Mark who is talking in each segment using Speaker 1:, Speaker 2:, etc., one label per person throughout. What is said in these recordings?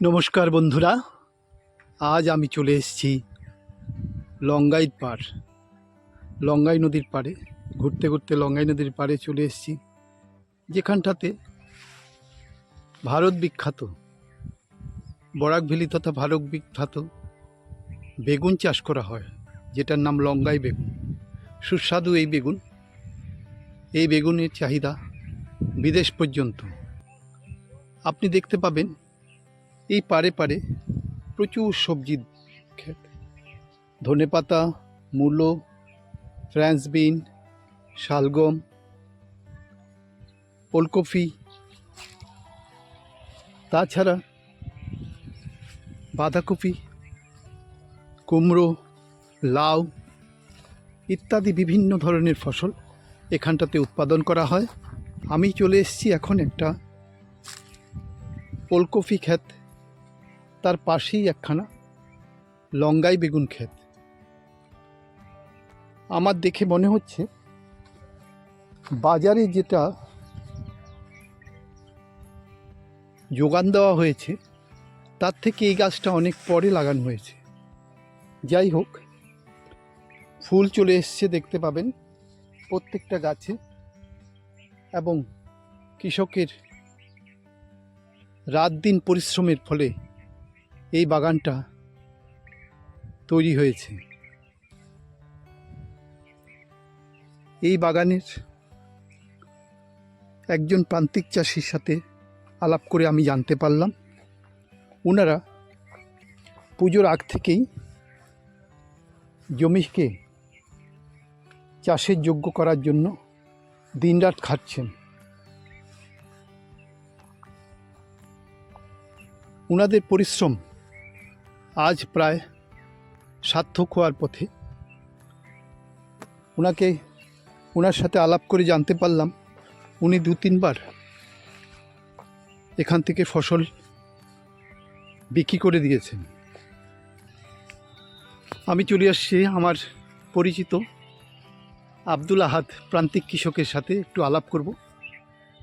Speaker 1: নমস্কার বন্ধুরা, আজ আমি চলে এসেছি লঙ্গাই পাড়, লঙ্গাই নদীর পাড়ে, ঘুরতে ঘুরতে লঙ্গাই নদীর পাড়ে চলে এসেছি, যেখানটাতে ভারত বিখ্যাত বরাক ভ্যালি তথা ভারত বিখ্যাত বেগুন চাষ করা হয়, যেটার নাম লঙ্গাই বেগুন। সুস্বাদু এই বেগুন, এই বেগুনের চাহিদা বিদেশ পর্যন্ত। আপনি দেখতে পাবেন এই পারে পারে প্রচুর সবজি ক্ষেত ধনেপাতা মূলো, ফ্রান্স বিন, শালগম ওলকপি তাছাড়া বাঁধাকপি, কুমড়ো, লাউ ইত্যাদি বিভিন্ন ধরনের ফসল এখানটাতে উৎপাদন করা হয়। আমি চলে এসেছি এখন একটা ওলকপি ক্ষেত তার পাশেই একখানা লঙ্গাই বেগুন ক্ষেত। আমার দেখে মনে হচ্ছে বাজারে যেটা যোগান দেওয়া হয়েছে, তার থেকে এই গাছটা অনেক পরে লাগানো হয়েছে। যাই হোক, ফুল চলে এসছে দেখতে পাবেন প্রত্যেকটা গাছে এবং কৃষকের রাত দিন পরিশ্রমের ফলে এই বাগানটা তৈরি হয়েছে। এই বাগানের একজন প্রান্তিক চাষির সাথে আলাপ করে আমি জানতে পারলাম। ওনারা পুজোর আগ থেকেই জমিকে চাষের যোগ্য করার জন্য দিনরাত খাচ্ছেন ওনাদের পরিশ্রম আজ প্রায় সার্থক হওয়ার পথে। ওনাকে ওনার সাথে আলাপ করে জানতে পারলাম উনি দু তিনবার এখান থেকে ফসল বিক্রি করে দিয়েছেন। আমি চলে আসছি আমার পরিচিত আব্দুল আহাদ প্রান্তিক কৃষকের সাথে একটু আলাপ করব।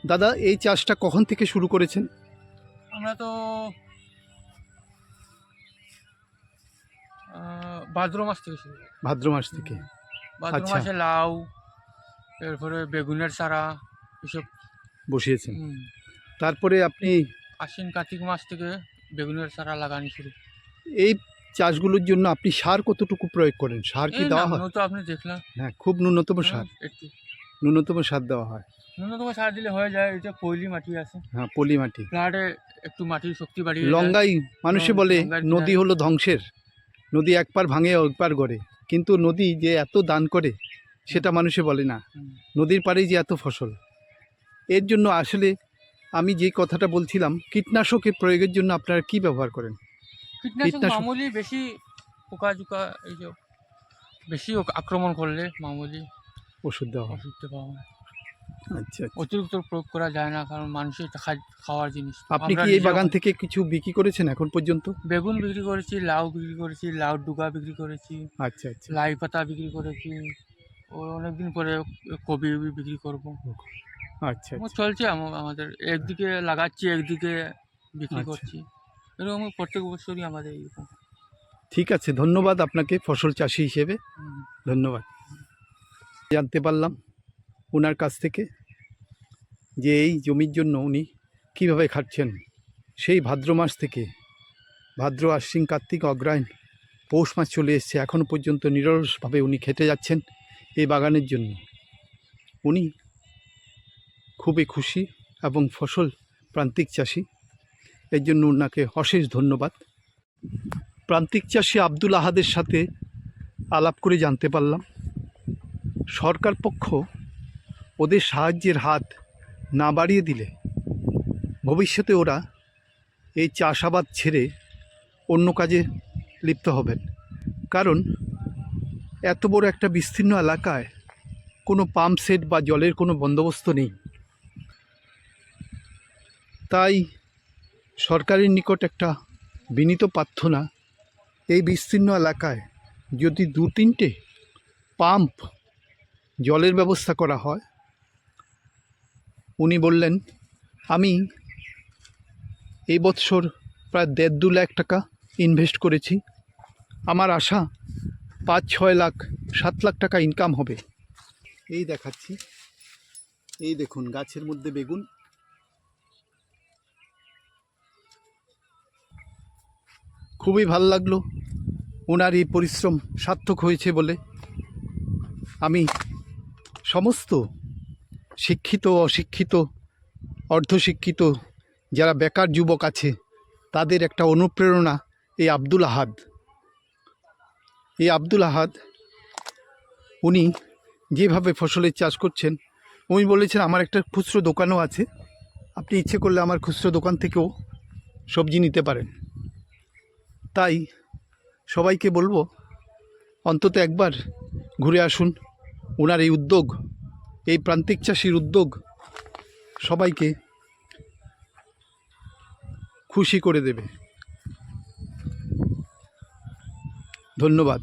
Speaker 1: দাদা, এই চাষটা কখন থেকে শুরু করেছেন?
Speaker 2: আমরা তো ভাদ্র মাস থেকে শুরু
Speaker 1: ভাদ্র মাস থেকে?
Speaker 2: ভাদ্র
Speaker 1: আচ্ছা।
Speaker 2: মাসে লাউ এরপরে বেগুনের চারা এসব।
Speaker 1: বসিয়েছেন। তারপরে আপনি
Speaker 2: আশ্বিন কার্তিক মাস থেকে বেগুনের চারা লাগানি শুরু।
Speaker 1: এই চাষগুলোর জন্য আপনি সার কতটুকু প্রয়োগ করেন? সার কি দেওয়া হয়?
Speaker 2: তো আপনি দেখলেন
Speaker 1: হ্যাঁ খুব ন্যূনতম সার।
Speaker 2: একটু।
Speaker 1: ন্যূনতম সার দেওয়া হয়।
Speaker 2: ন্যূনতম সার দিলে হয়ে যায় এটা পৈলি মাটি আছে।
Speaker 1: হ্যাঁ পলি মাটি।
Speaker 2: ফ্ল্যাটে একটু মাটির শক্তি বাড়িয়ে
Speaker 1: লঙ্গাই মানুষে বলে নদী হলো ধ্বংসের। নদী একবার ভাঙে একবার গড়ে। কিন্তু নদী যে এত দান করে সেটা মানুষে বলে না। নদীর পাড়েই যে এত ফসল। এর জন্য আসলে আমি যে কথাটা বলছিলাম কীটনাশকের প্রয়োগের জন্য আপনারা কি ব্যবহার করেন?
Speaker 2: কীটনাশক বেশি পোকা জোকা এইসব বেশি আক্রমণ করলে মামুলি
Speaker 1: ওষুধ দেওয়া
Speaker 2: ওষুধ হয়।
Speaker 1: আচ্ছা আচ্ছা।
Speaker 2: অতিরিক্ত প্রয়োগ করা যায় না কারণ মানুষের খাওয়ার জিনিস।
Speaker 1: আপনি কি এই বাগান থেকে কিছু বিক্রি করেছেন এখন পর্যন্ত?
Speaker 2: বেগুন বিক্রি করেছি লাউ বিক্রি করেছি লাউ ডুগা বিক্রি করেছি
Speaker 1: আচ্ছা আচ্ছা।
Speaker 2: লাই পাতা বিক্রি করেছি ও অনেকদিন পরে কবি বিক্রি করব।
Speaker 1: আচ্ছা আচ্ছা।
Speaker 2: চলছে আমাদের একদিকে লাগাচ্ছি একদিকে বিক্রি
Speaker 1: আচ্ছা।
Speaker 2: করছি। এরকম প্রত্যেক বছরই আমাদের
Speaker 1: ঠিক আছে ধন্যবাদ আপনাকে ফসল চাষি হিসেবে। ধন্যবাদ। জানতে পারলাম। ওনার কাছ থেকে যে এই জমির জন্য উনি কীভাবে খাটছেন, সেই ভাদ্র মাস থেকে ভাদ্র, আশ্বিন, কার্তিক অগ্রায়ণ পৌষ মাস চলে এসছে। এখনও পর্যন্ত নিরলসভাবে উনি খেটে যাচ্ছেন এই বাগানের জন্য। উনি খুবই খুশি এবং ফসল প্রান্তিক চাষি। এর জন্য ওনাকে অশেষ ধন্যবাদ। প্রান্তিক চাষি আব্দুল আহাদের সাথে আলাপ করে জানতে পারলাম। সরকার পক্ষ ওদের সাহায্যের হাত না বাড়িয়ে দিলে ভবিষ্যতে ওরা এই চাষাবাদ ছেড়ে অন্য কাজে লিপ্ত হবেন। কারণ এত বড় একটা বিস্তীর্ণ এলাকায় কোনো পাম্প সেট বা জলের কোনো বন্দোবস্ত নেই। তাই সরকারের নিকট একটা বিনীত প্রার্থনা, এই বিস্তীর্ণ এলাকায় যদি দু তিনটে পাম্প জলের ব্যবস্থা করা হয় উনি বললেন, আমি এই বৎসর প্রায় দেড় দু লাখ টাকা ইনভেস্ট করেছি। আমার আশা পাঁচ, ছয় লাখ, সাত লাখ টাকা ইনকাম হবে। এই দেখাচ্ছি। এই দেখুন, গাছের মধ্যে বেগুন। খুবই ভালো লাগল। ওনার এই পরিশ্রম সার্থক হয়েছে বলে। আমি সমস্ত শিক্ষিত, অশিক্ষিত, অর্ধশিক্ষিত যারা বেকার যুবক আছে, তাদের একটা অনুপ্রেরণা এই আব্দুল আহাদ। এই আব্দুল আহাদ, উনি যেভাবে ফসলের চাষ করছেন, উনি বলেছেন, আমার একটা খুচরো দোকানও আছে। আপনি ইচ্ছে করলে আমার খুচরো দোকান থেকেও সবজি নিতে পারেন। তাই সবাইকে বলব, অন্তত একবার ঘুরে আসুন। ওনার এই উদ্যোগ এই প্রান্তিক চাষির উদ্যোগ সবাইকে খুশি করে দেবে। ধন্যবাদ।